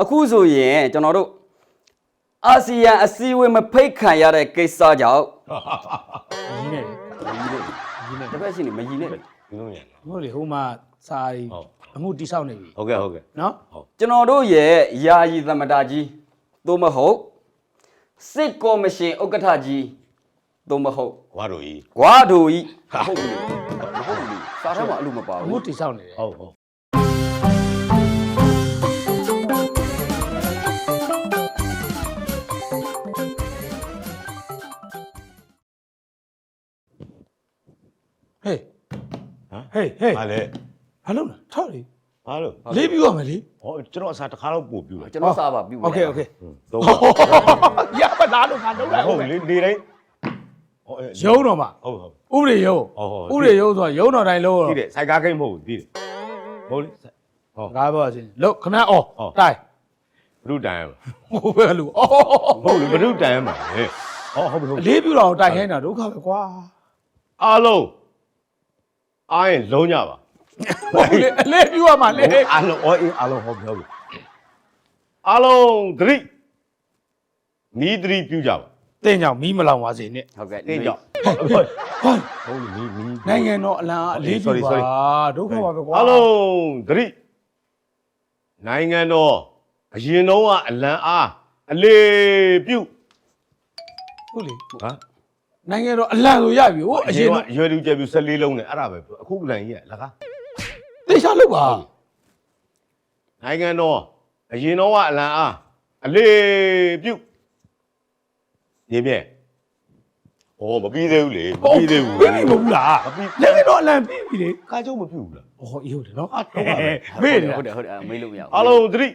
အခုဆိုရင်ကျွန်တော်တို့အာဆီယံအစည်းအဝေးမဖိတ်ခံရတဲ့ကိစ္စကြောင့်ကြီးနေတယ်ကြီးနဲ့တစ်ဖက်ရှိနေမကြီးနဲ့ဒီလိုမြန်ဟုတ်လေဟိုမှာစာရီဟုတ်အမှုတိဆောက်နေပြီဟုတ်ကဲ့ဟုတ်ကဲ့နော်ကျွန်တော်တို့ရဲ့ယာယီသမ္မတကြီးသို့မဟုတ်စစ်ကော်မရှင်ဥက္ကဋ္ဌကြီးသို့မဟုတ်ဝါတို့ကြီးဂွာဒိုကြီးဟုတ်ပြီမဟုတ်ဘူးစားထဲမှာအလိုမပါအမှုဘူးတိဆောက်နေတယ်ဟုတ်ဟုတ် ဟေး ဟမ် ဟေးဟေး ဟာလေ ဘာလုပ်လဲထောက်လေ ဟာလို့ လေးပြီးရမယ်လေ ဟောကျွန်တော်အစားတစ်ခါတော့ပို့ပြူတယ် ကျွန်တော်စားပါပြီ โอเคโอเค သုံး ရပါလားလို့ငါလုပ်လိုက် ဟုတ်လေဒီတိုင်းဟော ရုံးတော့မှာ ဟုတ်ဟုတ် ဥပဒေရုံး ဟုတ်ဟုတ် ဥပဒေရုံးဆိုတော့ရုံးတော်တိုင်းလို့ ဒီတယ်စိုက်ကားကိန်းမဟုတ်ဘူးဒီတယ်ဟုတ်လေဟော ငါပြောချင်းလို့ခမအော် ဟုတ် တိုင်း ဘုရုတန် ဟိုပဲလူအော် ဟုတ်လေဘုရုတန်မှာလေဟောဟုတ်ပြီဟုတ် လေးပြတော့တိုင်ခိုင်းတာဒုက္ခပဲကွာ အားလုံး အားရင်လုံးကြပါဟုတ်လေအလေးပြရမှာလေအားလုံးအော်အေးအားလုံးဟောပြောပြီအားလုံးသတိနီးသတိပြုကြပါတင်းကြောင်မီးမလောင်ပါစေနဲ့ဟုတ်ကဲ့တင်းကြောက်ဟုတ်ဟုတ်လေနီးနီးနိုင်ငံတော်အလံအလေးပြ Sorry, ပါ sorry. ဒုက္ခပါပဲကွာအားလုံးသတိနိုင်ငံတော်အရင်တော့ကအလံအားအလေးပြုဟုတ်လေဟာ နိုင်ငံတော်အလံဆိုရပြီဟိုအရင်တော့ရွယ်လူကျယ်ပြူ14လုံးနဲ့အဲ့ဒါပဲအခုကလန်ကြီးကလကားတေချာလို့ပါနိုင်ငံတော်အရင်တော့ကအလံအားအလေးပြုရေမြဲဩမပြီးသေးဘူးလေမပြီးသေးဘူးပြီပြီမဟုတ်လားမပြီးနိုင်ငံတော်အလံပြီပြီလေကားကျုံမပြုတ်ဘူးလားဟောအေးဟုတ်တယ်နော်အားတော့ပါပဲမေ့တယ်ဟုတ်တယ်ဟုတ်တယ်မေးလို့မရဘူးအားလုံးသတိ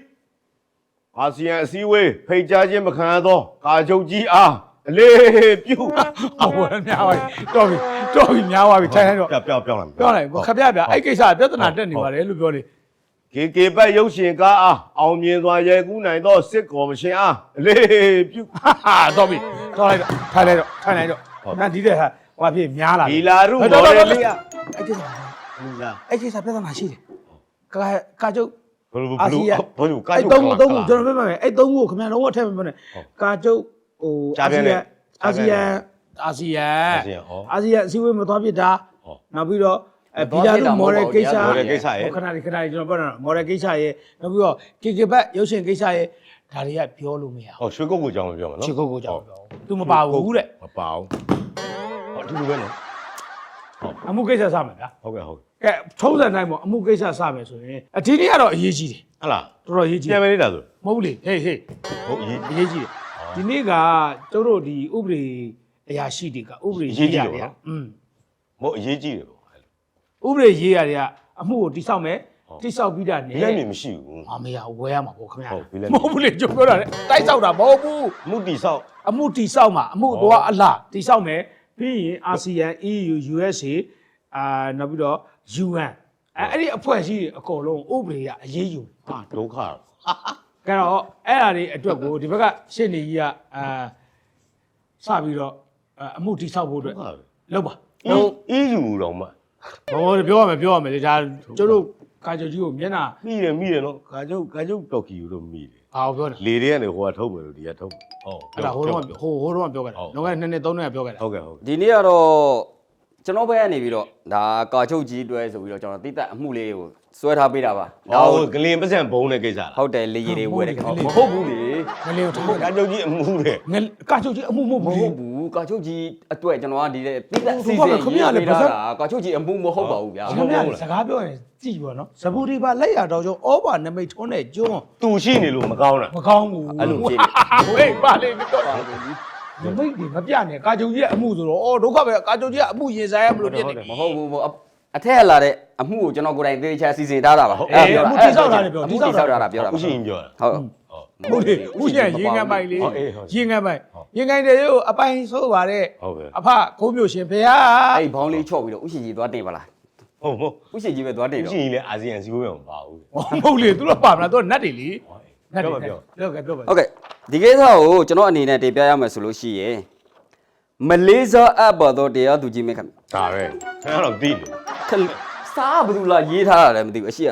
အာဆီယံအစည်းအဝေးဖိတ်ကြားခြင်းမခံရသောကာချုပ်ကြီးအား အလေးပြုအဝယ်များပါပြီတော်ပြီတော်ပြီများပါပြီထိုင်လိုက်တော့ပြောက်ပြောက်ပြောက်လာပြောလိုက်ခပြပြအဲ့ကိစ္စပြဿနာတက်နေပါတယ်လို့ပြောလေကေကေဘတ်ရုပ်ရှင်ကားအားအောင်မြင်စွာရဲကူးနိုင်သောစစ်ကော်မရှင်အားအလေးပြုဟာတော်ပြီတော်လိုက်တော့ထိုင်လိုက်တော့ထိုင်လိုက်တော့နာဒီတဲ့ဟာဟိုဖြစ်များလာဒီလာရုမော်ဒယ်လေးအားအဲ့ကိစ္စဒီလာအဲ့ကိစ္စပြဿနာရှိတယ်ကာကာကျုပ်ဘယ်လိုဘအာယ်ဆီလိုယံဘယ်လိုကာအဲ့ချုပ်သုံးခုသုံးခုကျွန်တော်ပြောမယ်အဲ့သုံးခုကိုခင်ဗျားလုံးဝထည့်မပြောနဲ့ဟုတ်ကာကျုပ် ဟိုကြားအာပြန်ဆီယံတယ်အာဆီယံအာဆီယံအာဆီယံဟောအာဆီယံအစည်းအဝေးမသွားဖြစ်တာဟောနောက်ပြီးတော့အဲမဘီသွားလာဖြစ်တာတို့မော်ဒယ်ကိစ္စမဟုတ်ပါဘူးမော်ဒယ်ကိစ္စရဲ့ဟိုခဏလေးခဏလေးကျွန်တော်ပြောတာမော်ဒယ်ကိစ္စရဲ့နောက်ပြီးတော့ကေကေဘတ်ရုပ်ရှင်ကိစ္စရဲ့ဒါတွေကပြောလို့မရဘူးဟောရွှေကုတ်ကိုကြောင်းမပြောမှာနော်ချစ်ကုတ်ကိုကြောက်ပြောသူမပါဘူးတဲ့မပါဘူးဟောအတူတူပဲနော်အမှုကိစ္စစမယ်ဗျာဟုတ်ကဲ့ဟုတ်ကဲထုံးစံတိုင်းပေါ့အမှုကိစ္စစမယ်ဆိုရင်အဒီနေ့ကတော့အရေးကြီးတယ်ဟလားတော်တော်အရေးကြီးပြန်မနေတာဆိုမဟုတ်ဘူးလေဟေးဟေးဟုတ်ရေးအရေးကြီးတယ် ဒီနေ့ကကျတို့ဒီဥပဒေအရာရှိတွေကဥပဒေရေးရတယ်อืมမဟုတ်အရေးကြီးတယ်ပေါ့ဥပဒေရေးရတွေကအမှုကိုတိဆောက်မယ်တိဆောက်ပြီးတာနဲ့လက်မြင်မရှိဘူးအမေရဝဲရမှာပေါ့ခင်ဗျာဟုတ်ပြီလက်မဟုတ်ဘူးလေကျုပ်ပြောတာလေတိုက်ဆောက်တာမဟုတ်ဘူးမုတီဆောက်အမှုတိဆောက်မှာအမှုတော့အလားတိဆောက်မယ်ပြီးရင်အာဆီယံ EU USA အာနောက်ပြီးတော့ UN အဲအဲ့ဒီအဖွဲ့အစည်းတွေအကုန်လုံးဥပဒေရအရေးယူဟာဒုက္ခ ကြတော့အဲ့အရာတွေအတွက်ကိုဒီဘက်ကရှင်းနေကြီးကအာစပြီးတော့အာအမှုတိဆောက်ဖို့အတွက်ဒုက္ခပဲလုပ်ပါအီအီယူတော့မှဟောပြောရမယ်ပြောရမယ်လေဒါကျတို့ကာချုပ်ကြီးကိုမျက်နှာမိတယ်မိတယ်နော်ကာကျုပ်ကာကျုပ်တော်ကီကိုတော့မိတယ်ဘာကိုပြောလဲလေတွေကနေဟိုကထုတ်မယ်လို့ဒီကထုတ်ဟုတ်အဲ့ဒါဟိုတော့ဟိုဟိုတော့ပြောခဲ့တာဟုတ်လောကနှစ်နှစ်သုံးနှစ်ပြောခဲ့တာဟုတ်ကဲ့ဟုတ်ကဲ့ဒီနေ့ကတော့ကျွန်တော်ဘက်ကနေပြီးတော့ဒါကာချုပ်ကြီးတွဲဆိုပြီးတော့ကျွန်တော်တိတက်အမှုလေးကို စွဲထားပေးတာပါဒါဟောကိုကလင်ပတ်စံဘုံတဲ့ကိစ္စလားဟုတ်တယ်လေရီတွေဝဲတယ်ဟုတ်မတယ်ဟုတ်ဘူးလေငလေးကိုထားကာကျုပ်ကြီးအမှုတဲ့ငယ်ကာချုပ်ကြီးအမှုမဟုတ်မဘူး ဟုတ်ဘူးကာချုပ်ကြီးအတွက်ကျွန်တော်ကဒီတဲ့တိတက်ဟိုစီဘက်ကစဉ်ခင်ဗျားလေပေးပါတာစပ်ကာချုပ်ကြီးအမှုမဟုတ်ပါဘူးဗျာ ခင်ဗျားစကားပြောရင်ကြည့်ပါနော်ဇဘူဒီပါလက်ရတော့ကျဩဘာနမိတ်ထွန်းတဲ့ကျွန်းသူရှိနေလို့မကောင်းတာ မကောင်းဘူးအဲ့လိုဖြစ်နေဟေးပါလေတော့နမိတ်ဒီမပြနဲ့ကာချုပ်ကြီးရဲ့အမှုဆိုတော့အော်ဒုက္ခပဲကာချုပ်ကြီးကအမှုရင်ဆိုင်ရမလို့ဖြစ်နေ မဟုတ်ဘူးပေါ့အ ထက်လာတဲ့အမှုကိုကျွန်တော်ကိုယ်တိုင်သေချာစီစဉ်ထားတာပါအေးအမှုတိဆောက်တာလည်းပြောအမှုတိဆောက်တာပြောတာပါဥရှိရင်ပြောတာဟုတ်ဟုတ်လေဥရှင်ရင်ငံပိုင်လေဟုတ်အေးဟုတ်ရင်ငံပိုင်ရင်ငံတဲ့ကိုအပိုင်ဆိုးပါတဲ့ဟုတ်ကဲ့အဖကိုမျိုးရှင်ဖေဟာအဲ့ဘောင်းလေးချော့ပြီးတော့ဥရှင်ကြီးသွားတင်ပါလားဟုတ်ဟုတ်ဥရှင်ကြီးပဲသွားတင်ဥတော့ရှိရင်လည်းအာဆီယံစီးပွားရေးမပါဘူးမဟုတ်လေသူတို့ပါမလားသူကနတ်တွေလေနတ်ပြောတွေပါပြောပြောကပြောပါဟုတ်ကဲ့ဒီကိစ္စကိုကျွန်တော်အနေနဲ့တင်ပြရမယ်ဆိုလို့ရှိရင်မလေးရှားအပ်ပါတော့တရားသူကြီးမခင်ဒါပဲခင်ဗျားတော့သိတယ် စစာကဘယ်သူလာရေးထားတာလဲမသိဘူးအရှိရ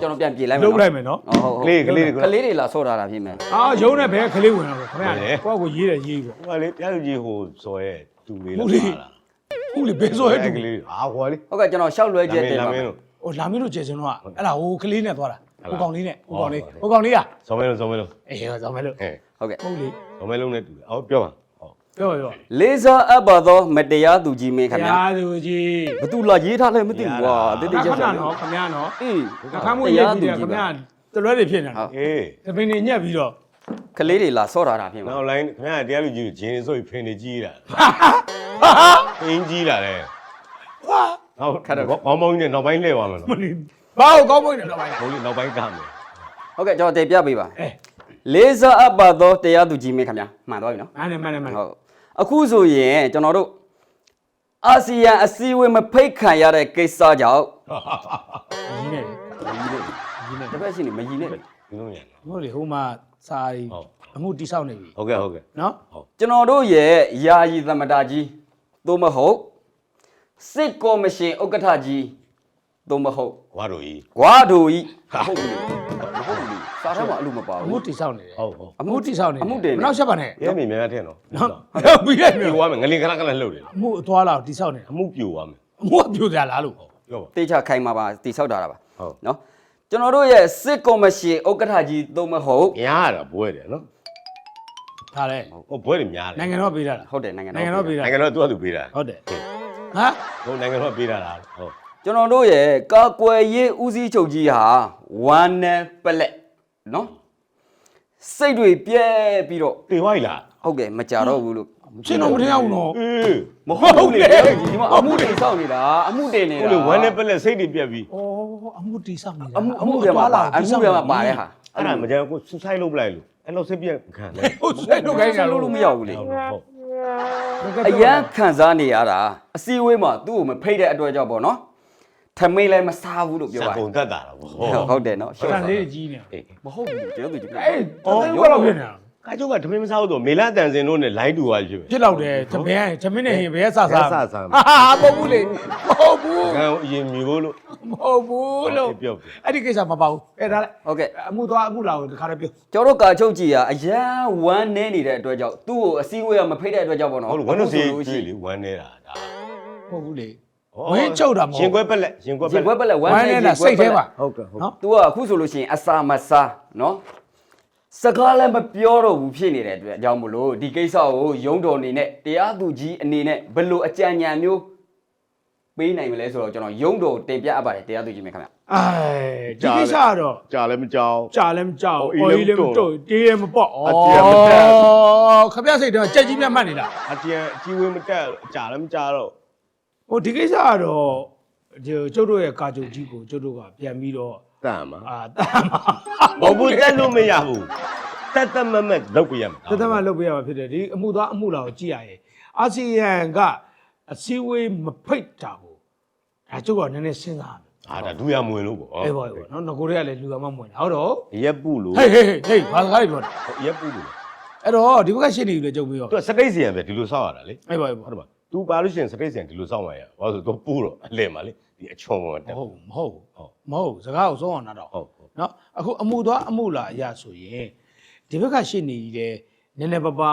ကျွန်တော်ပြန်ပြေးလိုက်မယ်လုံးလိုက်မယ်နော်ဟုတ်ဟုတ်ကလေးကလေးတွေကကလေးတွေလာဆော့ထားတာဖြစ်မယ်အာရုံးနဲ့ဘဲကလေးဝင်တော့ခင်ဗျာကိုယ့်ကိုရေးတယ်ရေးပေါ့ဟိုကလေပြားလူကြီးဟိုစော်ရဲ့သူလေးဟုတ်လေဟုတ်လေဘဲဆိုရဲတူကလေးအာဟိုလေဟုတ်ကဲ့ကျွန်တော်ရှောက်လွဲချက်တင်လာပါမမယ်င်းတို့ဟိုလာမင်းတို့ကျေစင်တော့အဲ့ဒါဟိုကလေးနဲ့သွားတာဟုတ်ဟိုလားကောင်လေးနဲ့ဟိုကောင်လေးဟုတ်ဟိုကောင်လေးอ่ะစော်မဲလုံးစော်မဲလုံးအေးဟောဆောင်မယ်လို့ဟဲ့ဟုတ်ကဲ့ဟုတ်လေစော်မဲလုံးနဲ့တူတယ်အော်ပြောပါဟုတ် ပြောပြောလေးစားအပ်ပါသောမတရားသူကြီးမင်းခင်ဗျာရာသူကြီးဘသူလာရေးထားလဲမသိဘူးကွာတိတိခကျကျဏနော်ခင်ဗျာနော်အေးအခမ်းမွေးရေးပြီးတယ်ခင်ဗျာတလွဲတွေဖြစ်နေတာအေးတပင်းနေညက်ပြီးတော့ကလေးတွေလာဆော့ထားတာဖြစ်မှာနောက် line ခင်ဗျားတရားလူကြီးကိုဂျင်းဆိုပြီးဖင်နေကြီးတာဖင်ကြီးလာတယ်ဟာနောက်ခါတော့ကောင်းမောင်းကြီးနဲ့နောက်ပိုင်းလှည့်သွားမယ်နော်မလီဘာကိုကောင်းမွေးနေတော့ပါလဲဘုံလေးနောက်ပိုင်းကမယ်ဟုတ်ကဲ့ကျွန်တော်တင်ပြပေးပါအဲလေးစားအပ်ပါသောတရားသူကြီးမင်းခင်ဗျာမှန်သွားပြီနော်မှန်တယ်မှန်တယ်မှန်တယ်ဟုတ် အခုဆိုရင်ကျွန်တော်တို့အာဆီယံအစည်းအဝေးမဖိတ်ခံရတဲ့ကိစ္စကြောင့်ကြီးနေကြီးနေတစ်ဖက်ရှိနေမကြီးနဲ့ဒီလိုမြန်ဟုတ်လေဟိုမှာစာရီဟုတ်အမှုတိဆောက်နေပြီဟုတ်ကဲ့ဟုတ်ကဲ့နော်ကျွန်တော်တို့ရဲ့ယာယီသမ္မတကြီးသို့မဟုတ်စစ်ကော်မရှင်ဥက္ကဋ္ဌကြီးသို့မဟုတ်ဝါတို့ကြီးဝါဒိုကြီးဟုတ်ပြီမဟုတ်ဘူး စားထဲမှာအလိုမပါအမှုဘူး တိဆောက်နေတယ်ဟုတ်ဟုတ် အမှုတိဆောက်နေတယ်အမှုတင်နေမနောက်ဆက်ပါနဲ့ရဲမြင်များတဲ့နော်နော်ပြီးလိုက်ပြီပြိုသွားမယ်ငလင်ခဏခဏလှုပ်တယ်အမှုအသွားလာတိဆောက်နေတယ်အမှုပြိုသွားမယ်အမှုကပြိုကြလားလို့ပြောပါ တေချာခိုင်မှာပါတိဆောက်တာတာပါဟုတ် နော်ကျွန်တော်တို့ရဲ့စစ်ကော်မရှင်ဥက္ကဋ္ဌကြီးသို့မဟုတ်များတာဘွဲတယ်နော်ဒါလေဟိုဘွဲတယ်များတယ်နိုင်ငံတော်ပေးတာလားဟုတ်တယ်နိုင်ငံနိုင်ငံတော်ပေးတာနိုင်ငံတော်သူ့အတူပေးတာဟုတ်တယ်ဟမ်ဟိုနိုင်ငံတော်ပေးတာလားဟုတ်ကျွန်တော်တို့ရဲ့ကာကွယ်ရေးဦးစီးချုပ်ကြီးဟာဝမ်းနည်းပလက် နော်စိတ်တွေပြဲပြီးတော့တေဝိုက်လားဟုတ်ကဲ့မကြတော့ဘူးလို့ရှင်းတော့မထင်အောင်နော်အေးမဟုတ်ဘူးလေဒီမှာအမှုတွေစောင့်နေတာအမှုတင်နေတာဟိုလေဝမ်းနဲ့ပက်လက်စိတ်တွေပြက်ပြီးဩအမှုတိဆောက်နေတာအမှုအမှုတွေမှာပါအမှုတွေမှာပါတဲ့ဟာအဲ့ဒါမကြမ်းကိုဆူဆိုင်လုပ်ပလိုက်လို့အဲ့လိုစိတ်ပြက်ခံတယ်ဟုတ်ဆွဲတော့ခိုင်းကြလို့လို့လို့မရဘူးလေဟုတ်ဟုတ်အရန်ခံစားနေရတာအစည်းအဝေးမှာသူ့ကိုမဖိတ်တဲ့အတွက်ကြောင့်ပေါ့နော် ထမင်းလည်းမစားဘူးလို့ပြောစပါကုံတတ်တာတော့ဟုတ်ဟုတ်တယ်နော်စံလေးကြီးနေအေးမဟုတ်ဘူးကျွန်တော်တို့ကြည့်အေးတော်တော်လောက်ဖြစ်နေတာ ကာကျုပ်ကဓမင်းမစားဘူးတော့မေလာတန်စင်တို့နဲ့ line တူသွားပြီဖြစ်ဖြစ်တော့တယ်သမင်းသမင်းနဲ့ဟင်ဘယ်ဆဆာဘယ်ဆဆာဟာမဟုတ်ဘူးလေမဟုတ်ဘူးကံအရင်မြူလို့ မဟုတ်ဘူးလို့ပြောပြအဲ့ဒီကိစ္စမပါဘူးအဲ့ဒါဟုတ်ကဲ့ အမှုသွားအမှုလာကိုတခါတည်းပြောကျွန်တော်တို့ကာချုပ်ကြီးကအရန်ဝမ်းနေနေတဲ့အတွက်ကြောင့်သူ့ကိုအစည်းအဝေးကမဖိတ်တဲ့အတွက်ကြောင့်ပေါ့နော်ဟုတ်လို့ဝမ်းတို့စီအခုဆိုကြည့်လို့လေဝမ်းနေတာဒါမဟုတ်ဘူးလေ ဝင်းချုပ်တာမဟုတ်ရှင်ခွဲပက်လက်ရှင်ခွဲပရှိက်ရင်လက်ဘွက်ပက်လက်ဝဝမ်းမ်းနေနဲ့လားစိတ်ထဲမှာဟုတ်ကဲ့ဟုတ်နော်သူကအခုဆိုလို့ရှိရင်အစာမစားနော်စကားလည်းမပြောတော့ဘူးဖြစ်နေတဲ့အတွက်အကြောင်းမလို့ဒီကိစ္စကိုရုံးတော်အနေနဲ့တရားသူကြီးအနေနဲ့ဘယ်လိုအကြံဉာဏ်မျိုးပေးနိုင်မလဲဆိုတော့ကျွန်တော်ရုံးတော်တင်ပြအပ်ပါတယ်တရားသူကြီးမင်းခင်ဗျအဲဒီကိစ္စကတော့ကြာလည်းမကြောက် ကြာလည်းမကြောက်ဟိုအော်အေးကြီးလည်းလည်းမမတော့တော့တေးလည်းမပေါ့ဩအကြံမတက်ခပြစိတ်တော့ကြက်ကြီးမြတ်မှတ်နေတာအကျန်အကြီးဝင်းမတက်ကြာလည်းမကြာတော့ ဟိုဒီကိစ္စကတော့ဒီကျုပ်တို့ရဲ့ကာချုပ်ကြီးကိုကျုပ်တို့ကပြန်ပြီးတော့တန်မှာအာတမ်းပါဘာဘူးတက်လို့မရဘူးတက်တက်မမက်လောက်ပြရမှာတသမလုပ်ပေးရမှာဖြစ်တယ်ဒီအမှုသားအမှုလာကိုကြည့်ရရင်အာဆီယံကအစည်းအဝေးမဖိတ်တာကိုဒါကျုပ်ကနည်းနည်းစဉ်းစားတယ်ဟာဒါဒူရမဝင်လို့ပေါ့အေးပါအေးပါနော်ငကိုတွေကလည်းလူကမှမဝင်တာဟုတ်တော့ရက်ပူလို့ဟေးဟေးဟေးဘာစကားတွေပြောတာရက်ပူလို့အဲ့တော့ဒီဘက်ကရှင်းနေပြီလေကျုပ်ပြီးတော့သူစတိတ်စီယံပဲဒီလိုစောက်ရတာလေအေးပါအေးပါဟုတ်တယ်မ သူပါလို့ရှိရင်စတိတ်စီယံဒီလိုစောက်မှရဘာလို့ဆိုတော့ပူတော့အလဲမှာလေဒီအချော်ပေါ်တက်မဟုတ်ဘူးမဟုတ်ဘူးမဟုတ်ဘူးစကားကိုဆုံးအောင်နာတော့ဟုတ်ဟုတ် နော်အခုအမှုသွားအမှုလာအရာဆိုရင်ဒီဘက်ကရှင်းနေတယ်နည်းနည်းပါးပါ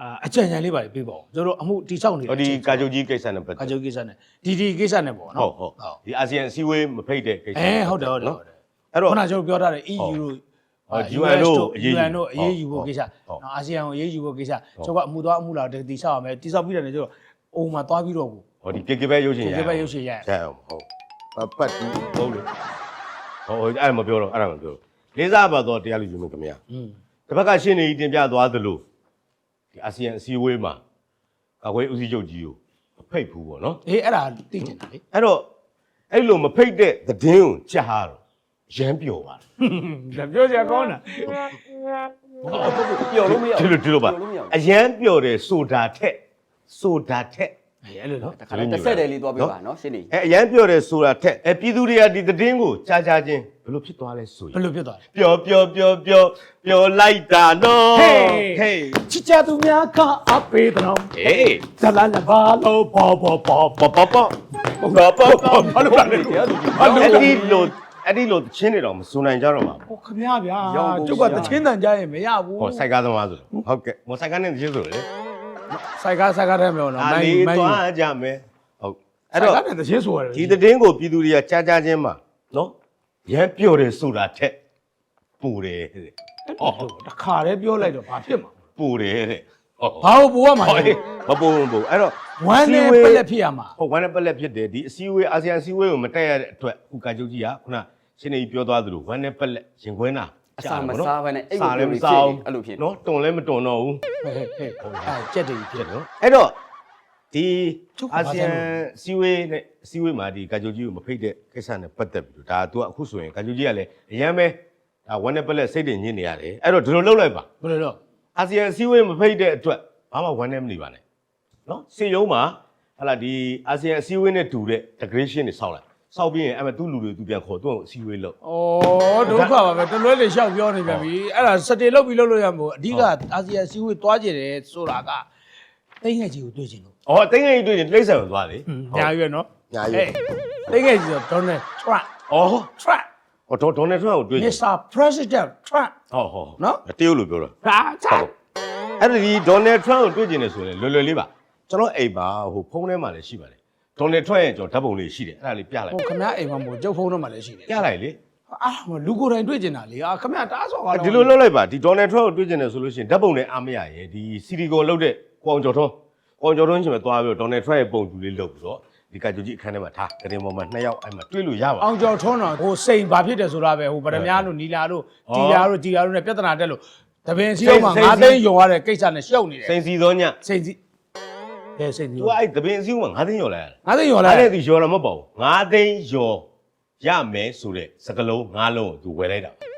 အာအကြံဉာဏ်လေးပါပြေးပါဦးကျွန်တော်တို့အမှုတိဆောက်နေဟောဒီကာချုပ်ကြီးကိစ္စနဲ့ပတ်ကာသက်ချုပ်ကိစ္စနဲ့ဒီဒီကိစ္စနဲ့ပေါ့ဟုနော်တ်ဟုတ်ဒီအာဆီယံအစည်းအဝေးမဖိတ်တဲ့ကိစ္စအဲဟုတ်တယ်ဟုတ်တယ်ဟုတ်တယ် အဲ့တော့ ခုနကျွန်တော်ပြောထားတယ် EU တို့ဟုတ် UN တို့အရေးယူ UN တို့အရေးယူဖို့ကိစ္စဟုတ်နော်အာဆီယံကိုအရေးယူဖို့ကိစ္စဟုတ်ကျွန်တော်ကအမှုသွားအမှုလာတိဆောက်ရမယ်တိဆောက်ပြီးတယ်ကျွန်တော် အိုမှာသွားပြီးတော့ကိုဟောဒီကေကေပဲရုပ်ရှင်ရဒီဘက်ရုပ်ရှင်ရရအောင်ဟုတ်အပတ်တူဟုတ်လို့ဟောအဲ့မပြောတော့အဲ့ဒါမပြောတော့လေးစားပါတော့တရားလူကြီးမခင်ဗျာอืมတစ်ဖက်ကရှင်းနေတင်ပြသွားသလိုဒီအာဆီယံအစည်းအဝေးမှာကာကွယ်ဦးစီးချုပ်ကြီးကိုမဖိတ်ဘူးပေါ့နော်အေးအဲ့ဒါသိကျင်တာလေအဲ့တော့အဲ့လိုမဖိတ်တဲ့သတင်းကိုကြားတော့ရမ်းပျော်ပါတယ်ဒါပြောစရာကောင်းတာပျော်လို့မရဒီလိုဒီလိုပါပျော်လို့မရဘူးအရန်ပျော်တယ်ဆိုတာထက် ဆိုတာထက်အေးအဲ့လိုနော်ခါလေးတစ်ဆက်တည်းလေးသွားပြပါနော်ရှင်းနေအဲအရန်ပျော်တယ်ဆိုတာထက်အဲပြည်သူတွေကဒီသတင်းကိုကြားကြားချင်းဘယ်လိုဖြစ်သွားလဲဆိုရဘယ်င်လိုဖြစ်သွားလဲပျော်ပျော်ပျော်ပျော်ပျော်လိုက်တာနော်ဟေးဟေးချစ်ကြသူများကအပေးတော်ဟေးဇလာလဘာလို့ပေါ်ပေါ်ပေါ်ပေါ့ပေါ့ပေါ့တော့ပေါ့ပေါ့ဘာလို့လဲတရားသူကြီးအဲ့ဒီလိုအဲ့ဒီလိုချင်းနေတော့မစုံနိုင်ကြတော့ပါဘူးဟိုခမရဗျာရောင်းဖို့ကျုပ်ကတချင်းတန်ကြရင်မရဘူးဟောစိုက်ကားသမားဆိုဟုတ်ကဲ့မော်စိုက်ကားနဲ့ချင်းဆိုလေ စိုက်ကားစိုက်ကားတဲ့မျိုးနော်အာမိုင်းလေးမိုင်းသွားကြမယ်ဟုတ်အဲ့အဲ့တော့တော့တချင်းဆိုရတယ်ဒီသတင်းကိုပြည်သူတွေကကြားကြားချင်းမှာနော်ရမ်းပြောတယ်ဆိုတာထက်ပူတယ်တဲ့ဟောတခါတည်းပြောလိုက်တော့ဘာဖြစ်မှာပူတယ်တဲ့ဟုတ်ဘာလို့ပိုးရမှာဟောလဲ မပူမပူအဲ့တော့ဝမ်းနဲ့ပလက်ဖြစ်ရမှာ ဟုတ်ဝမ်းနဲ့ပက်လက်ဖြစ်တယ်ဒီအစည်းအဝေးအာဆီယံအစည်းအဝေးကိုမတက်ရတဲ့အတွက်ခုကကြုတ်ကြီးကခုနရှင်းနေကြီးပြောသွားသလိုဝမ်းနဲ့ပက်လက်ရင်ခွင်းတာ အစာမစားဘဲနဲ့အဲ့လိုစားလည်းမမျိုးစားဖြစ်ဘူးအဲ့လိုဖြစ်နော်တွန်လည်းမတွန်တော့ဘူးဟဲ့ဟဲ့ဟဲ့အဲကြက်တွေဖြဖြစ်စ်နော်အဲ့တော့ဒီကျုပ်ကအာဘာဆီလဲယံစီဝေးနဲ့စီဝေးမှာဒီကာဂျိုကြီးကိုမဖိတ်တဲ့ကိစ္စနဲ့ပတ်သက်ပြီးတော့ဒါက तू အခုဆိုရင်ကာဂျိုကြီးကလည်းအရန်ပဲဒါဝမ်းနဲ့ပက်လက်စိတ်တွေညစ်နေရတယ်အဲ့တော့ဒီလိုလုပ်လိုက်ပါဘယ်လိုတော့အာဆီယံစီဝေးမဖိတ်တဲ့အတွက်ဘာမှဝမ်းနဲ့မနေပါနဲ့နော်စေယုံမှာဟလာဒီအာဆီယံစီဝေးနဲ့တူတဲ့ integration တွေစောက်လိုက် စောက်ပြီးရင်အဲ့မဲ့သူ့လူတွေသူပြန်ခေါ်သူ့ကိုစီဝေးလုပ် ဩဒုက္ခပါပဲတလွဲလေလျှောက်ပြောနေပြန်ပြီအဲ့ဒါစတေလောက်ပြီးလုပ်လို့ရမို့အဓိကအာဆီယံစီးဝေးသွားကြတယ်ဆိုတာကတိတ်ငယ်ကြီးကိုတွေ့ချင်လို့။အော်တင်းငယ်ကြီးတွေ့ရင်လိမ့်ဆန်ကိုသွားလေညာရွယ်နော်ညာရွယ် တိတ်ငယ်ကြီးဆို Donald Trump ။အော် Trump ဟောဒေါ်ဒေါ်နယ်ထရန့်ကိုတွေ့ရင် Mr President Trump ဟောဟောနော်တရုတ်လိုပြောတာဒါချာ။အဲ့ဒါဒီဒေါ်နယ်ထရန့်ကိုတွေ့ကျင်နေဆိုရင်လွယ်လွယ်လေးပါ။ကျွန်တော်အိမ်မှာဟိုဖုန်းထဲမှာလည်းရှိပါတယ်။ ဒေါ်နယ်ထရန့်ရဲ့ကျွန်တော်ဓာတ်ပုံလေးရှိတယ်။အဲ့ဒါလေးပြလိုက်ဟိုခမအိမ်မှာမို့ကျုပ်ဖုန်းတော့မှလည်းရှိတယ်။ပြလိုက်လေအာလူကိုယ်တိုင်တွေ့ချင်တာလေအာခမတားဆော်ကား။ဒီလိုလုပ်လိုက်ပါဒီဒေါ်နယ်ထရန့်ကိုတွေ့ကျင်နေဆိုလို့ရှိရင်ဓာတ်ပုံနဲ့အားမရရင်ဒီစီလီကွန်လုပ်တဲ့ကွန်ကျော်ထွန်းကွန်ကျော်ထွန်းချင်းပဲသွားပြီးတော့ဒေါ်နယ်ထရန့်ရဲ့ပုံတူလေးလုပ်ပြီးတော့ဒီကကြူကြီးအခန်းထဲမှာထားကရင်ပေါ်မှာနှစ်ယောက်အဲ့မှာတွေ့လို့ရပါအောင်ကျော်ထွန်းတော်ဟိုစိန်ဘာဖြစ်တယ်ဆိုတာပဲဟိုဗရမ ्या တို့နီလာတို့တီလာတို့ဂျီလာတို့နဲ့ပြဿနာတက်လို့တပင်စီအောင်မှာငါသိန်းယုံရတဲ့ကိစ္စနဲ့ရှုပ်နေတယ်စိန်စီသောညစိန်စီ ဘယ်စိန်စီသူကအဲ့သပင်အစည်းအဝေးမှာငါးသိန်းရော်လိုက်ရတယ်ငါသိန်းယုံ။လာအဲ့တယ်ဒါသူရော်တာမဟုတ်ပါဘူး။ငါးသိန်းရော်ရမယ်ဆိုတဲ့စကလုံးငါးလုံးကိုသူဝယ်လိုက်တာ။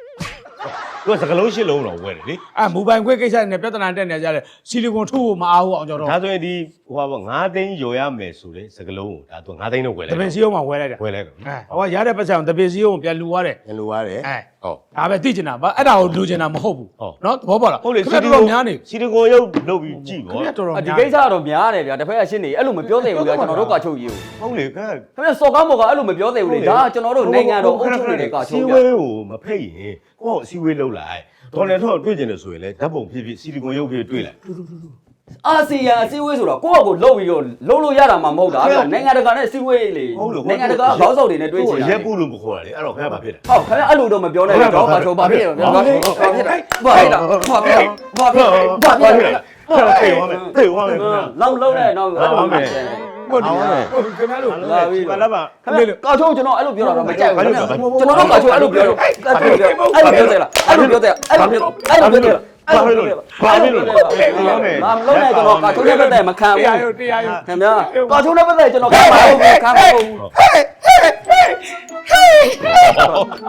သူကစကလုံးရှစ်လုံးတော့ဝယ်တယ်လေအဲမိုဘိုင်ခွဲကိစ္စနဲ့ပြဿနာတက်နေကြတယ်ဆီလီကွန်ထိုးဖို့မအားဘူးအောင်ကျော်။တော့ဒါဆိုရင်ဒီဟိုဟာပေါ့ငါးသိန်းရော်ရမယ်ဆိုတဲ့စကလုံးကိုဒါသူငါးသိန်းတော့ဝယ်လိုတက်ပတာင်စီအောင်မှာဝယ်လိုက်တာ။ဝယ်လိုက်တာအဲဟောရတဲ့ပတ်စံတပင်စီအောင်ပြန်လူသွားတယ်။ညလိုရတယ်အဲ။ဟုတ် ဒါပဲသိချင်တာဗအဲ့ဒါကိုလူချင်တာမဟုတ်ဘူးဟုတ် နော်သဘောပေါက်လား။ဟုတ်လေခင်ဗျားတော်တော်များနေစီတကွန်ရုပ်လုပ်ပြီးကြည့်ခင်ပေါ့ဗျားတော်တော်အများဒီကိစ္စကတော့များတယ်ဗျာတစ်ဖက်ကရှင်းနေအဲ့လိုမပြောသေးဘူးဗျာကျွန်တော်တို့ကချုပ်ကြီးကို။ဟုတ်လေကဲခင်ဗျာစော်ကားမော်ကအဲ့လိုမပြောသေးဘူးလေဒါကကျွန်တော်တို့နိုင်ငံတော်အုပ်ချုပ်နေတဲ့ကစီချုပ်ဝေးဗျာကိုမဖိတ်ရင်ကိုယ့်အစီဝေးလုပ်လိုက်။ဒေါ်နယ်ထရန့်ကိုတွေ့ကျင်တယ်ဆိုရင်လေဓာတ်ပုံဖြစ်ဖြစ်စီလီကွန်ရုပ်ဖြစ်တွေ့လိုက်အာဆီယံအစည်းအဝေးဆိုတော့ကိုယ့်အကိုလှုပ်ပြီးတော့လှုပ်လို့ရတာမှမဟုတ်တာဗျာနိုင်ငံတကာနဲ့အစည်းအဝေးလေဟုတ်လို့နိုင်ငံတကာခေါင်းဆောင်တွေနဲ့တွေ့ချင်တာရက်ပုလို့မခေါ်ရလေအဲ့တော့ခင်ဗျာဘာဖြစ်လဲဟုတ်ခင်ဗျာအဲ့လိုတော့မပြောနဲ့တော့ဘာဆိုဘာဖြစ်လဲဘာဖြစ်လဲဘာဖြစ်လဲဘာဖြစ်လဲဘာဖြစ်လဲဘာဖြစ်လဲဘာဖြစ်လဲထေဝါမယ်ထေဝါမယ်ခင်ဗျာလောက်လုံးနဲ့တော့အဲ့လိုမယ် ဟုတ်တယ်ခင်ဗျားတို့လာပြီဘာလဲပါခင်ဗျာကာချိုးကျွန်တော်အဲ့လိုပြောတာတော့မကြိုက်ဘူးကျွန်တော်တို့ကာချိုးအဲ့လိုပြောတော့ကာချိုးပြောအဲ့လိုပြောတယ်လားအဲ့လိုပြောတယ်အဲ့လိုပြောအဲ့လိုပြောတယ်ဘာဖြစ်လို့ဘာဖြစ်လို့မမလုံးနဲ့ကျွန်တော်ကာချိုးနဲ့ပတ်သက်မခံတဘူးရာရုပ်တရားရုပ်ခင်ဗျာကာချိုးနဲ့ပတ်သက်ကျွန်တော်ခံပါဘူးခံပါဘူး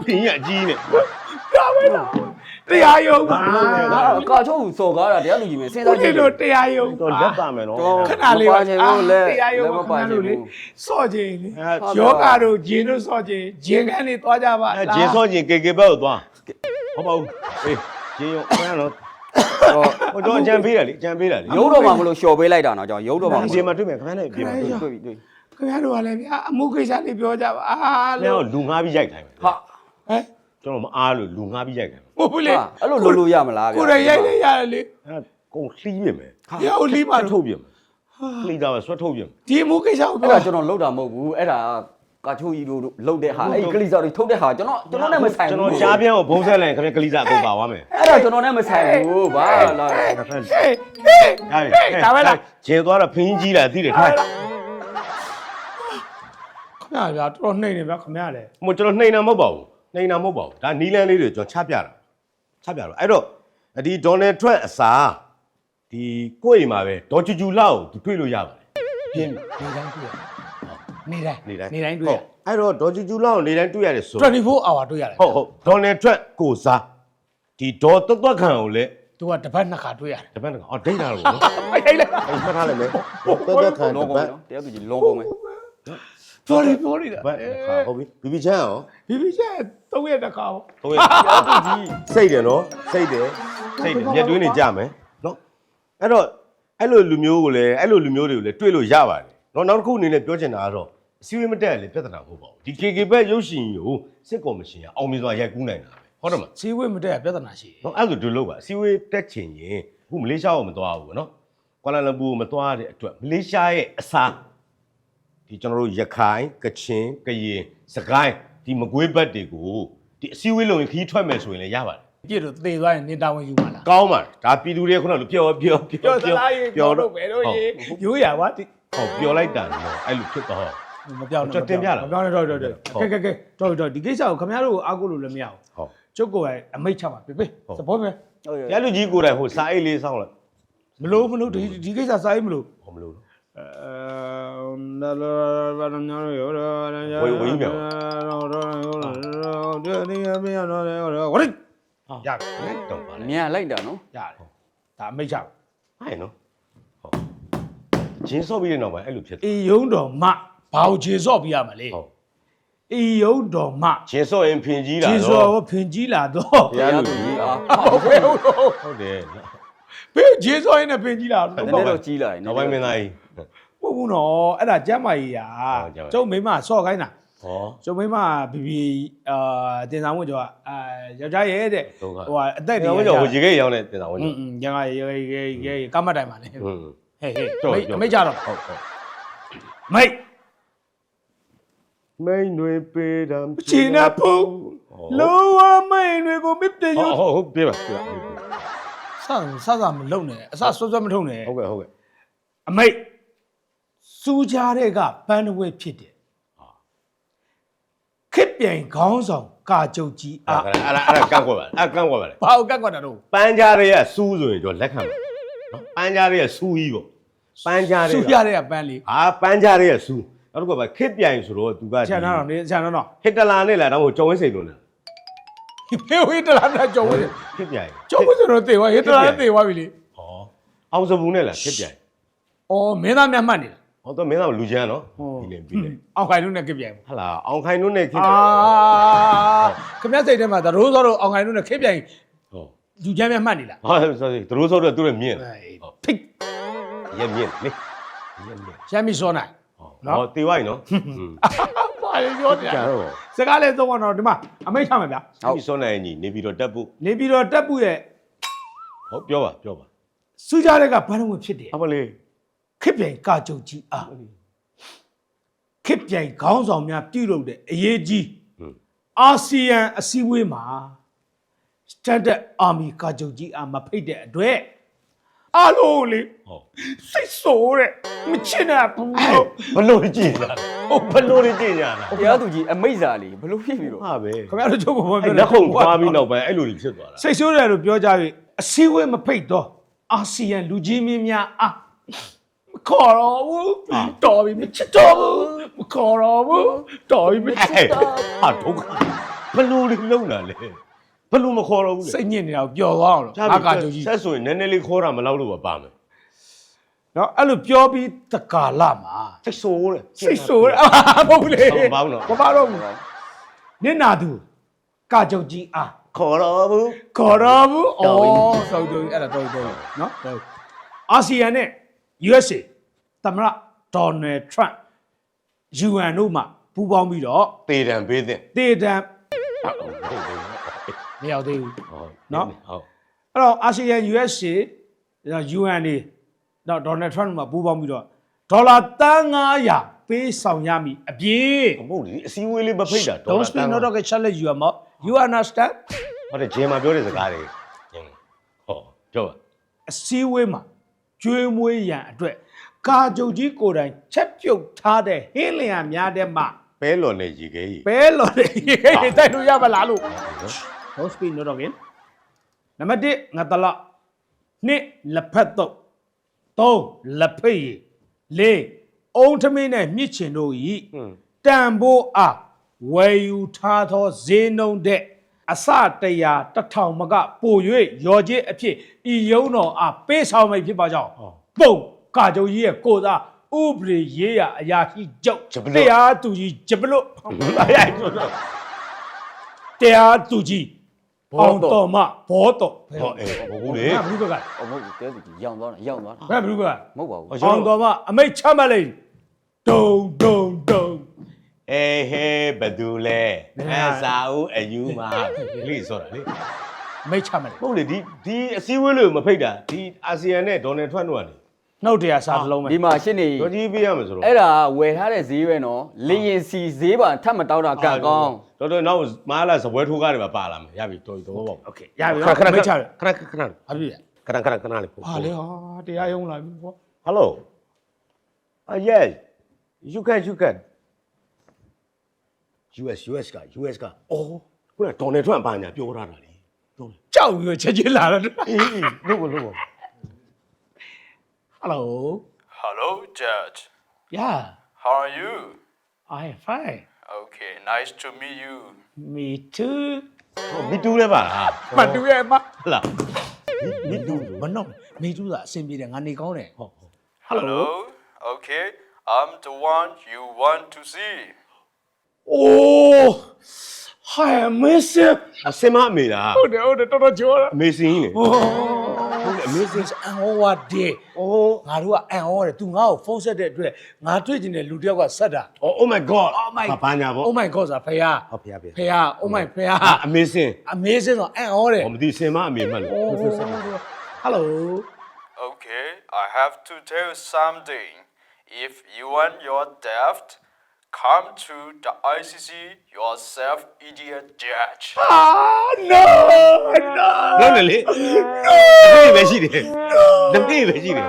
ပြင်းရကြီးနဲ့ တရားရုပ်ပါကာချိုးစော်ကားတာတရားလူကြီးပဲစဉ်းစားဦးကြဇည့်င်းတို့တရားရုပ်တော့လက်ပါမယ်နော်ခဏလေးပါမပါချင်ဘူးလက်တရားရုပ်လက်မပါပါခင်ချင်ဗျားတို့လေဘူးစော့ခြင်းလေအဲယောဂါတို့ဂျင်းတို့စော့ခြင်းဂျင်းခန်းတွေသွားကြပါဂျင်းစောချင်းကေကေဘက်ကိုသွားဟုတ်ပါဘူးအေးဂျင်းရောခဏတော့ဟိုတော့အကြံပေးတယ်လေအကြံပေးတယ်လေရုပ်တော့မှမလို့လျှော်ပေးလိုက်တာနော်ကျွန်တော်ရုပ်တော့မှမဒီလို့ဂျင်းမှာတွေ့မယ်ခင်ဗျားနဲ့ပြင်မှာတွေ့တွေ့ပြီတွေ့ခင်ဗျားတို့ကလည်းဗျာအမှုကိစ္စလေးပြောကြပါအာလဲလို့လူငါးပြီးရိုက်ခိုင်းမယ်ဟာဟဲ့ ကျွန်တော်မအားလို့လူငါးပြီးရိုက်ခိုင်းမယ်ဟုတ်ဘူးလေဟာအဲ့လိုလုပ်လို့ရမလားဗျာကိုယ်ရရိုက်နေရတယ်လေအဲကုန်လှီးပြင်မယ်ရောလီးပါဆွတ်တော့ထုတ်ပြင်မယ်လှီးတာပဲဆွတ်ထုတ်ပြင်မယ်ဒီအမှုကိစ္စကိုအဲ့ပြောဒါကျွန်တော်လုပ်တာမဟုတ်ဘူးအဲ့ဒါကာချိုးကြီးတို့လုတ်တဲ့ဟာအဲ့ဒီကလိစာတွေထုတ်တဲ့ဟာကျွန်တော်ကျွန်တော်နဲ့မဆိုင်ကျွန်ဘူးတော်ရှားပြန်ကိုဘုံဆက်လိုက်ခင်ဗျားကလေးစားအကုန်ပါသွားမယ်အဲ့ဒါကျွန်တော်နဲ့မဆိုင်ဘူးဘာလာဟေးဟေးဟဲ့ဒါပဲလားကျင်းသွားတော့ဖင်းကြီးလာသိတယ်ထိုင်ခင်ဗျာဗျာတော်တော်နှိမ့်နေဗျာခင်ဗျာလေမကျွန်တော်နှိမ်တာမဟုတ်ပါဘူး နှိမ်တာမဟုတ်ပါဘူးဒါနီလန်းလေးတွေကျွန်တော်ချပြတာချပြတော့အဲ့တော့ဒီဒေါ်နယ်ထရန့်အစားဒီကိုယ့်အိမ်မှာပဲဒေါ်ကျူကျူလောက်သူတွေ့လို့ရပါတယ်ပြင်းနေတိုင်းတွေ့ရနေတိုင်းနေတိုင်းနေတိုင်းတွေ့ရဟုတ်အဲ့တော့ဒေါ်ကျူကျူလောက်နေတိုင်းတွေ့ရတယ်ဆို24 hour တွေ့ရတယ်ဟုတ်ဟုတ်ဒေါ်နယ်ထရန့်ကိုစားဒီဒေါ်တွတ်တွတ်ခံကိုလည်းသူကတပတ်နှစ်ခါတွေ့ရတယ်တပတ်ကအော်ဒိတ်တာလို့နော်ဟိုက်လိုက်အဲ့မှတ်ထားလိုက်မယ်တွတ်တွတ်ခံတလုံးကုန်ပတ်နော်တရားသူကြီးလုံးကုန်မယ် ပြောနေပြောနေတာပတ်ဟုတ်ပြီဘီဘီချန်ရောဘီဘီချက်3ရက်တစ်ခါပေါ့ဟုတ်ရဲ့စိတ်တယ်နော်စိတ်တယ်စိတ်တယ်မျက်တွင်းနေကြမယ်နော်အဲ့တော့အဲ့လိုလူမျိုးကိုလည်းအဲ့လိုလူမျိုးတွေကိုလည်းတွေ့လို့ရပါတယ်နော်နောက်တစ်ခုအနေနဲ့ပြောချင်တာကတော့ဒအစည်းအဝေးမတက်ရလေပြဿနာမဟုတ်ပါဘူးဒီ KK ဘက်ရုပ်ရှင်ကိုစစ်ကော်မရှင်ကအောင်မြင်စွာရိုက်ကူးနိုင်တာပဲဟုတ်တယ်မလားစီဝေးမတက်ရပြဿနာရှိတယ်နော်အဲ့ဒါဆိုဒီလိုပါအစည်းအဝေးတက်ချင်ရင်အခုမလေးရှားကိုမသွားဘူးနော်ကွာလာလမ်ပူကိုမသွားတဲ့အတွက်မလေးရှားရဲ့အစား ဒီကျွန်တော်တို့ရခိုင်ကချင်ကရင်စကိုင်းဒီမကွေးဘက်တွေကိုဒီအစည်းအဝေးလုံရင်ခီးထွက်မယ်ဆိုရင်လည်းရပါတယ်ပြည့်တော့သေသွားရင်နေတာဝန်ယူမှာလားကောင်းပါတယ်ဒါပြည်သူတွေခုနကလိုပျော်ပျော်ပျော်ပြောသလားရေပြောတော့ဘယ်တော့ရေဟုတ်ရိုးရပါတိဟုတ်ပျော်လိုက်တာနော်အဲ့လိုဖြစ်တော့မပြောင်းကျွန်တော်တင်ပြလားမပြောင်းနဲ့တော့တော့တော့ဟုတ်ကဲကဲကဲတော့တော့ဒီကိစ္စကိုခင်ဗျားတို့အားကိုးလို့လည်းမရဘူးဟုတ်ကျုပ်ကိုယ်ကအမိတ်ချပါပြပြဟုတ်သဘောပဲဟုတ်ကဲ့ရလူကြီးကိုယ်တိုင်ဟိုစာအိတ်လေးစောင်းလိုက်မလို့မလို့ဒီဒီကိစ္စစာရေးမလို့ဟောမလို့ အဲလာလာဘာနညာရောရာဝေးဝေးမြောက်ဒီဒီမရတော့ရောဝရိရတယ်တော့ပါလေမြန်လိုက်တာနော်ရတယ်ဒါအမိတ်ချဟဲ့နော်ဟုတ်ဂျင်းစော့ပြီးတဲ့နောက်ပိုင်းအဲ့လိုဖြစ်တယ်အေယုံတော်မဘာကိုခြေစော့ပြရမလဲဟုတ်အေယုံတော်မဂျင်းစော့ရင်ဖင်ကြီးလာခြေတော့စော့ဖင်ကြီးလာတော့တရားလူကြီးအာဘယ်ဟုတ်တော့ဟုတ်တယ်နော် ဘယ်ဂျေဆောင်းနဲ့ပင်ကြီးလာတော့နည်းနည်းတော့ကြီးလာတယ်နောက်ပိုင်းမင်းသားကြီးပို့ဘူးနော်အဲ့ဒါကျမ်းမာကြီးရာကျုပ်မိမဆော့ခိုင်းတာဟောကျုပ်မိမဘီဘီအာတင်ဆောင်ဝင်ကျော်ကအာယောက်ျားရဲ့တဲ့ဟိုဟာအသက်ကြီးရောဟိုရေခဲရောင်းတဲ့တင်ဆောင်ဝင်ကျော်อืมရန်ကရေခဲရေကမတ်တိုင်ပါလေဟေးဟေးမိတ်ကြတော့ဟုတ်ဟုတ်မိတ်မိန်တွေပေးတာချီနာဖူလုံးဝမိန်တွေကိုမစ်တဲ့ယူဟုတ်ဟုတ်ပြေးပါပြေးပါ ဆန်ဆဆမလုံနဲ့အစဆွဆွမထုံနဲ့ဟုတ်ကဲ့ဟုတ်ကဲ့အမိတ်စူးကြတဲ့ကပန်းတစ်ဝဲဖြစ်တယ်ခစ်ပြိုင်ခေါင်းဆောင်ကာကြုတ်ကြီးအဲ့အာဒါအဲ့ဒါကန့်ကွက်ပါအဲ့ကန့်ကွက်ပါလေဘာကိုကတ်ကွက်တာတော့ပန်းကြားတွေကစူးဆိုရင်ကျွန်တော်လက်ခံပါနော်ပန်းကြားတွေကစူးကြီးပေါ့ပန်းကြားတွေစူးရတဲ့ကပန်းလေးအာပန်းကြားတွေကစူးနောက်တစ်ခုကခစ်ပြိုင်ဆိုတော့သူကချန်တော့နေချန်တော့ဟစ်တလာနဲ့လာတော့ဟိုကျော်ဝင်းစိန်လို့လား ဖေဝေးတလားနဲ့ကြော်ဝင်ခစ်ပြိုင်ကြော်ဝင်ဆိုတော့တေသွားဟေးတလားနဲ့တေသွားပြီလေဟောအောင်စဘူးနဲ့လားခစ်ပြိုင်အော်မင်းသားမြတ်မှတ်နေတာဟောတော့မင်းသားလူချမ်းနော်ပြီးလေပြီးလေအောင်ခိုင်လို့နဲ့ကပြိုင်ဟလာအောင်ခိုင်တို့နဲ့ခစ်အာပြိုင်ခမက်စိတ်ထဲမှာသရိုးစောတော့အောင်ခိုင်လို့နဲ့ခပြိုင်ဟောလူချမ်းမြတ်မှတ်နေလားဟာဆိုသူတို့ဆိုတော့သူတို့မြင့်ဖိတ်ရက်မြင့်လေရက်မြင့်ရှမ်းမီစောနိုင်ဟောတေဝိုင်းနော်ဘာ လဲပြောနေကြာလဲတော့စကားလေးသုံးတော့ဒီမှာအမိတ်ချမယ်ဗျာဟုတ်ပြီစောနိုင်ညီနေပြီးတော့တက်ဖို့နေပြီးတော့တက်ပုရဲ့ဟုတ်ပြောပါပြောပါစူးကြတဲ့ကဘာလို့မဖြစ်တယ်အမလေးခပြိုင်ကာကြုတ်ကြီးအားခပြိုင်ခေါင်းဆောင်များပြုလုပ်တဲ့အရေးကြီးဟွန်းအာဆီယံအစည်းအဝေးမှာ Standard Army ကာကြုတ်ကြီးအားမဖိတ်တဲ့အတွက်အားလုံးလေဟောစိတ်ဆိုးတဲ့မချစ်တဲ့ဘူးလို့ဘလို့ကြည့်လာ ဟုတ်ဘလို့ကြည့်ကြတာတရားသူကြီးအမိတ်စာလေးဘလို့ဖြစ်ပြီတော့ဟာပဲခင်ဗျားတို့ချုပ်ဖို့ပြောအဲ့လက်ခုံသွားပြီးနောက်ပိုင်းအဲ့လိုတွေဖြစ်သွားတာစိတ်ဆိုးတယ်လို့ပြောကြပြီအစည်းအဝေးမဖိတ်တော့အာဆီယံလူကြီးမင်းများအားမခေါ်တော့ဘူးတော်ပြီမချစ်တော့ဘူးမခေါ်တော့ဘူးတော်ပြီမချစ်အဲ့တော့ဟာဒုက္ခဘလို့တွေလုံလာလဲဘလို့မခေါ်တော့ဘူးလေစိတ်ညစ်နေတာကိုပျော်သွားအောင်လို့အာကာကြုတ်ကြီးဆက်ဆိုရင်နည်းနည်းလေးခေါ်တာမလောက်လို့ပါပါမယ် နော်အဲ့လိုပြောပြီးတကာလမှာစိတ်ဆိုးတယ်စိတ်ဆိုးတယ်အာမဟုတ်ဘူးလေဟုတ်ပါဘူးနော်မပါတော့ဘူးနင့်နာသူကာကြုတ်ကြီးအားခေါ်တော့ဘူးခေါ်တော့ဘူးတော်ပြီအော်ဆိုတော့အဲ့ဒါတော့တော့နော်တော့အာဆီယံနဲ့ USA သမ္မတဒေါ်နယ်ထရန့် UN တို့မှပူးပေါင်းပြီးတော့တေတံပေးတဲ့တေတံဟုတ်ဟုတ်ဟုတ်မရောက်သေးဘူးဟုတ်နော်ဟုတ်အဲ့တော့အာဆီယံ USA UN နေတော့ဒေါ်နယ်ထရန့်မှပူးပေါင်းပြီးတော့ဒေါ်လာတန်း900ပေးဆောင်ရမည်အပြည့်မဟုတ်လေအစည်းအဝေးလေးမဖိတ်တာ Don't speak not of a challenge you are more you understand ဟုတ်တယ်ဂျင်းမှာပြောတဲ့စကားတွေဂျင်းဟောပြောပါအစည်းအဝေးမှာကျွေးမွေးရန်အတွက်ကာကြုတ်ကြီးကိုယ်တိုင်ချက်ပြုတ်ထားတဲ့ဟင်းလျာများတဲ့မှာပဲလော်နေကြီးခဲကြီးပဲလော်တဲ့ရေတိုက်လို့ရပါလားလို့ Don't speak not of it နံပါတ်1ငါတလနှစ်လက်ဖက်တော့ 3လက်ဖိတ်ရည်4အုံထမင်းနဲ့မြစ်ချင်တို့ဤဟွန်းတန်ဖိုးအားဝယ်ယူထားသောဈေးနှုန်းတဲ့အစတရာတစ်ထောင်မကပို၍ရော်ကြီးအဖြစ်ဤယုံတော်အားပေးဆောင်မိဖြစ်ပါကြောင်းပုံကာကြုံကြီးရဲ့ကိုသားဥပဒေရေးရအရာရှိကြောက်တရားသူကြီးဂျပလို့အဲ့အဲ့ဆိုတော့တရားသူကြီး အောင်တော်မဘောတော်ဟောအေးဟုတ်ဘူးလေဘယ်ဘူးကအမဟုတ်ဘူးတရားသူကြီးရောင်သွားတာရောင်သွားတာဘယ်ဘူးကမဟုတ်ပါဘူးအောင်တော်မအမိတ်ချမှတ်လိုက်ဒုံဒုံဒုံဟဲဟဲဘယ်သူလဲအဲစာဦးအယူမှာလေဆိုတာလေမိတ်ချမယ်ဟုတ်လေဒီဒီအစည်းအဝေးလို့မဖိတ်တာဒီအာဆီယံနဲ့ဒေါ်နယ်ထရန့်တို့ကလေ နှုတ်တရားစာတစ်လုံးပဲ ဒီမှာရှင်းနေ ဒေါ်ကြီးပေးရမယ်ဆိုတော့ အဲ့ဒါဝယ်ထားတဲ့ဈေးပဲနော်လေရင်စီဈေးပါထပ်မတောက်တာကံကောင်း တော်တော်နောက်မားလာစပွဲထိုးကားတွေပါပါလာမယ်ရပြီတော်ပြီတော့ပေါ့ โอเคရပြီ ခဏခဏ မိတ်ချတယ် ခဏခဏခဏ ဟာပြီ ခဏခဏခဏလေးပို့ ဟာလေဟာတရားရုံးလာပြီပေါ့ Hello Ah yes you can you can US US က US ကအော်ခုနဒေါ်နယ်ထရန့်ပါညာပြောထားတာလေပြောတယ် ကြောက်ပြီးချက်ချင်းလာတော့ အေးအေးလို့ကိုလို့ ကိုဟယ်လို Hello, Judge. yeah How are you? i am fine Okay, nice to meet you. me too ဟောမီတူလဲပါလားမတူရဲ့မဟလာမီတူမနော်မေတူသာအဆင်ပြေတယ်ငါနေကောင်းတယ်ဟောဟော Hello. Okay, I'm the one you want to see. အိုးဟာမစ်ဆအစင်မအမေလားဟုတ်တယ်ဟုတ်တယ်တော်တော်ကြောတာအမေစင်းကြီးလေโอ้ဟုတ်တယ်အမေစင်းအန်ဟောဝါဒေးအိုးငါတို့ကအန်ဟောတယ် तू ငါ့ကိုဖုန်းဆက်တဲ့အတွက်ငါတွေ့ကျင်တဲ့လူတစ်ယောက်ကဆက်တာ Oh my god Oh my ဘာညာပေါ့ Oh my god ဆိုတာဖယားဟုတ်ဖျားဖျား ဖယား Oh my ဖယားအမေစင်း Amazing ဆိုအန်ဟောတယ်ဟောမသိစင်မအမေမှတ်လို့ Hello Okay, I have to tell you something. If you want your debt, come to the ICC yourself, idiot judge. Ah no no နော်လေတပိပဲရှိတယ်တပိပဲရှိတယ်